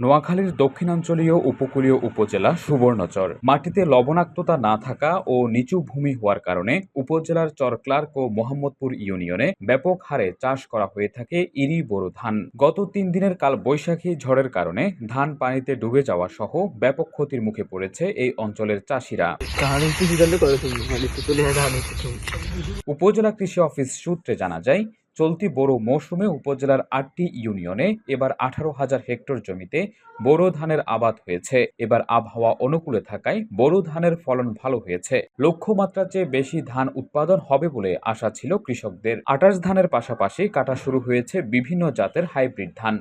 নোয়াখালীর দক্ষিণাঞ্চলীয় উপকূলীয় উপজেলা সুবর্ণচর। মাটিতে লবণাক্ততা না থাকা ও নিচু ভূমি হওয়ার কারণে উপজেলার চরক্লার্ক ও মোহাম্মদপুর ইউনিয়নে ব্যাপক হারে চাষ করা হয়ে থাকে ইরি বোরো ধান। গত তিন দিনের কাল বৈশাখী ঝড়ের কারণে ধান পানিতে ডুবে যাওয়া সহ ব্যাপক ক্ষতির মুখে পড়েছে এই অঞ্চলের চাষিরা। উপজেলা কৃষি অফিস সূত্রে জানা যায় চলতি বোরো মৌসুমে উপজেলার আটটি ইউনিয়নে এবার আঠারো হাজার হেক্টর জমিতে বোরো ধানের আবাদ হয়েছে। এবার আবহাওয়া অনুকূলে থাকায় বোরো ধানের ফলন ভালো হয়েছে। লক্ষ্যমাত্রার চেয়ে বেশি ধান উৎপাদন হবে বলে আশা ছিল কৃষকদের। আটাশ ধানের পাশাপাশি কাটা শুরু হয়েছে বিভিন্ন জাতের হাইব্রিড ধান।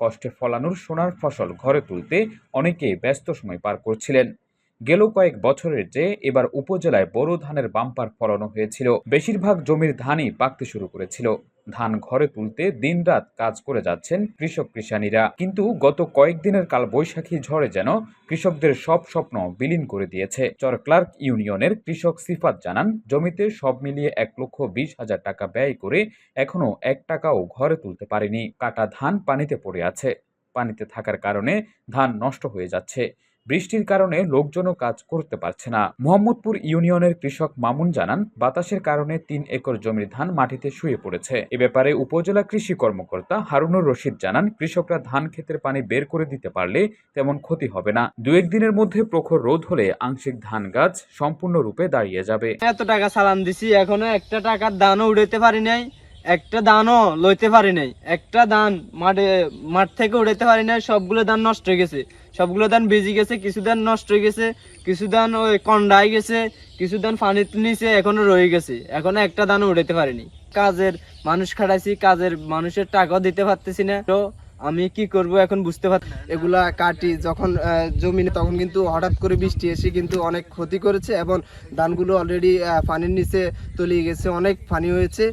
কষ্টে ফলানোর সোনার ফসল ঘরে তুলতে অনেকেই ব্যস্ত সময় পার করছিলেন। গেল কয়েক বছরের চেয়ে এবার উপজেলায় বোরো ধানের বাম্পার ফলানো হয়েছিল। বেশিরভাগ জমির ধানই পাকতে শুরু করেছিল। ধান ঘরে তুলতে দিনরাত কাজ করে যাচ্ছেন কৃষক কৃষানীরা কিন্তু গত কয়েকদিনের কাল বৈশাখী ঝড়ে যেন কৃষকদের সব স্বপ্ন বিলীন করে দিয়েছে। চর ক্লার্ক ইউনিয়নের কৃষক সিফাত জানান, জমিতে সব মিলিয়ে এক লক্ষ বিশ হাজার টাকা ব্যয় করে এখনও এক টাকাও ঘরে তুলতে পারেনি। কাটা ধান পানিতে পড়ে আছে। পানিতে থাকার কারণে ধান নষ্ট হয়ে যাচ্ছে। বৃষ্টির কারণে লোকজনও কাজ করতে পারছে না। মোহাম্মদপুর ইউনিয়নের কৃষক মামুন জানান, বাতাসের কারণে তিন একর জমির ধান মাটিতে শুয়ে পড়েছে। এ ব্যাপারে উপজেলা কৃষি কর্মকর্তা হারুনুর রশিদ জানান, কৃষকরা ধান ক্ষেতের পানি বের করে দিতে পারলে তেমন ক্ষতি হবে না। দু একদিনের মধ্যে প্রখর রোদ হলে আংশিক ধান গাছ সম্পূর্ণরূপে দাঁড়িয়ে যাবে। এত টাকা সালাম দিছি, এখনও একটা টাকার দানও উড়াইতে পারি নাই। একটা দানও লইতে পারি নাই। একটা দান মাঠে, মাঠ থেকে উড়াইতে পারি নাই, সবগুলো ধান নষ্ট হয়ে গেছে। সবগুলো ধান বেজে গেছে, কিছু ধান নষ্ট হয়ে গেছে, কিছু ধান ওই কন্ডাই গেছে, কিছু ধান পানিতে নিচে এখনও রয়ে গেছে। এখনও একটা দানও উড়াইতে পারিনি। কাজের মানুষ খাটাইছি, কাজের মানুষের টাকাও দিতে পারতেছি না। তো আমি কি করব এখন বুঝতে পারছি এগুলা কাটি যখন জমিনে তখন কিন্তু হঠাৎ করে বৃষ্টি এসে কিন্তু অনেক ক্ষতি করেছে এবং ধানগুলো অলরেডি পানির নিচে তলিয়ে গেছে, অনেক পানি হয়েছে।